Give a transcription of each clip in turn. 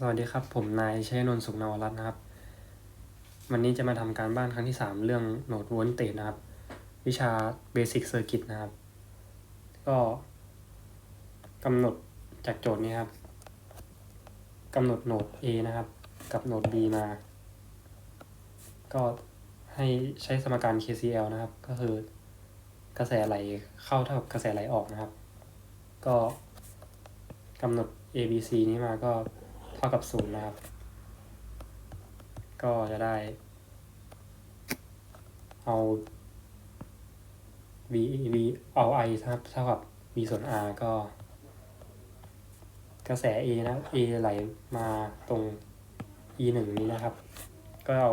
สวัสดีครับ ผมนายชัยนนท์สุขนวรัตน์นะครับ วันนี้จะมาทำการบ้านครั้งที่ 3 เรื่องโหนดโวลเตจนะครับ วิชา Basic Circuit นะครับ ก็กำหนดจากโจทย์นี้ครับกำหนดโหนด A นะครับ กับโหนด B มา ก็ให้ใช้สมการ KCL นะครับ ก็คือกระแสไหลเข้าเท่ากับกระแสไหลออกนะครับ ก็กำหนด A B C นี้มาก็ เท่ากับศูนย์นะครับ ก็จะได้ เอา v v เอา i ครับเท่ากับ v ส่วน r ก็ กระแส a นะ a ไหลมาตรง e หนึ่งนี้นะครับ ก็เอา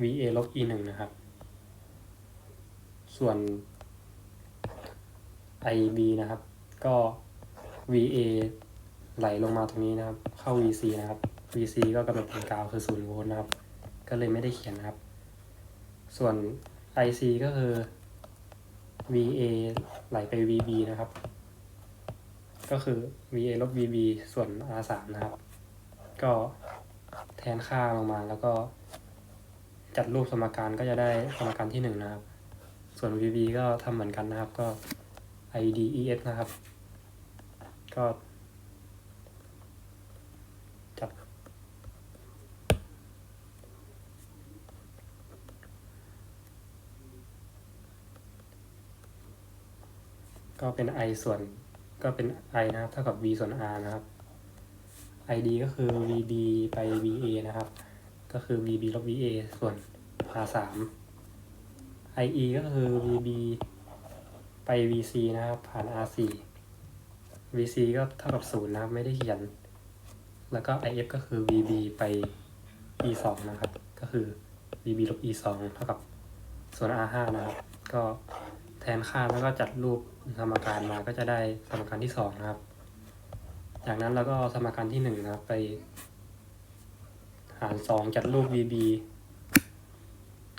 v a ลบ e หนึ่งนะครับ ส่วน i b นะครับ ก็ v a ไหลลงมาตรงนี้นะครับ เข้า VC นะครับ VC ก็กำหนดเป็นกาวคือ0โวลต์นะครับ ก็เลยไม่ได้เขียนนะครับ ส่วน IC ก็คือ VA ไหลไป VB นะครับ ก็คือ VA ลบ VB ส่วน R3 นะครับ ก็แทนค่าลงมาแล้วก็จัดรูปสมการก็จะได้สมการที่1นะครับ ส่วน VB ก็ทำเหมือนกันนะครับก็ IDES นะครับ ก็จับ ก็เป็น i ส่วนก็เป็น i นะครับเท่ากับ v ส่วน r นะครับ id ก็คือ vb ไป va นะครับ ก็คือ vb ลบ va ส่วน r สาม ie ก็คือ vb ไป vc นะครับ ผ่าน r สี่ vc ก็เท่ากับศูนย์นะครับ ไม่ได้เขียน แล้วก็ if ก็คือ vb ไป e สองนะครับ ก็คือ vb ลบ e สองเท่ากับส่วน r ห้านะครับ ก็แทนค่าแล้วก็จัดรูป สมการมาก็จะได้สมการที่สองนะครับ จากนั้นเราก็สมการที่หนึ่งนะครับ ไป หารสองจัดรูป vb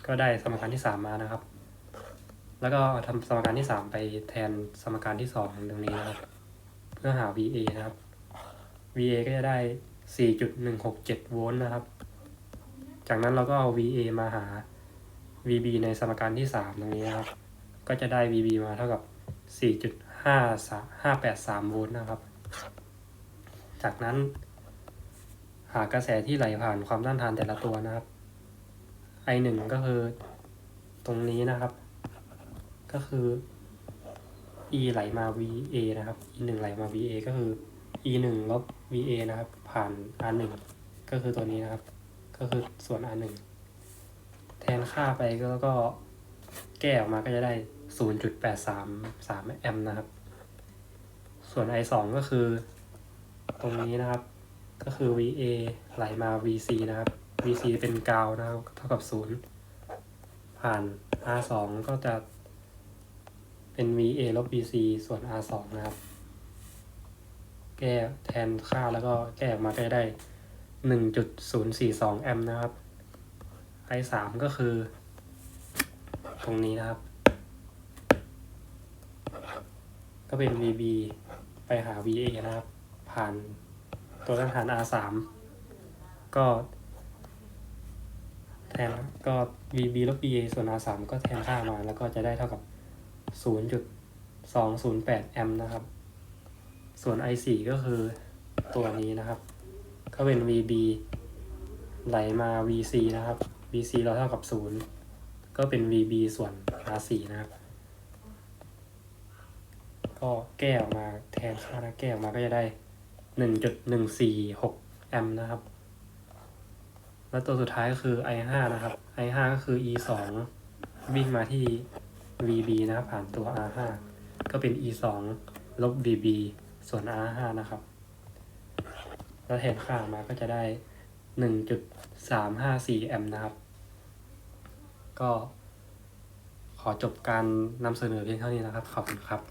ก็ได้สมการที่สามมานะครับ แล้วก็ทำสมการที่สามไปแทนสมการที่สองตรงนี้นะครับ เพื่อหา va นะครับ va ก็จะได้ 4.167 โวลต์นะครับ จากนั้นเราก็เอา va มาหา vb ในสมการที่สามตรงนี้นะครับ ก็จะได้ VB มาเท่ากับ 4.583โวลต์นะครับ จากนั้น หากระแสที่ไหลผ่านความต้านทานแต่ละตัวนะครับ I1 ก็คือตรงนี้นะครับ ก็คือ E ไหลมา VA นะครับ E1 ไหลมา VA ก็คือ E1 ลบ VA นะครับ ผ่าน R1 ก็คือตัวนี้นะครับ ก็คือส่วน R1 แทนค่าไปก็ก็ แก้ออกมาก็จะได้ 0.833 แอมป์นะครับ ส่วน I2 ก็คือ ตรงนี้นะครับ ก็คือ VA ไหลมา VC นะครับ VC เป็นกาวนะครับ เท่ากับ 0 ผ่าน R2 ก็จะเป็น VA ลบ VC ส่วน R2 นะครับ แก้แทนค่าแล้วก็แก้ออกมาก็จะได้ 1.042 แอมป์นะครับ I3 ก็คือ ตรงนี้นะครับ ก็เป็น VB ไปหา VA นะครับ ผ่านตัวต้านทาน R3 ก็แทนก็ VB ลบ VA ส่วน R3 ก็แทนค่ามาแล้วก็จะได้เท่ากับ 0.208 แอมป์นะครับ ส่วน I4 ก็คือตัวนี้นะครับ ก็เป็น VB ไหลมา VC นะครับ VC เราเท่ากับ 0 ก็เป็น VB ส่วน R4 นะครับ ก็แก้ออกมาแทนค่านะแก้ออกมาก็จะได้1.146แอมป์นะครับ แล้วตัวสุดท้ายก็คือ I5 นะครับ I5 ก็คือ E2 วิ่งมาที่ VB นะครับ ผ่านตัว R5 ก็เป็น E2 ลบ VB ส่วน R5 นะครับ แล้วแทนค่ามาก็จะได้ 1.354แอมป์นะครับ ก็ขอจบการนำเสนอเพียงเท่านี้นะครับ ขอบคุณครับ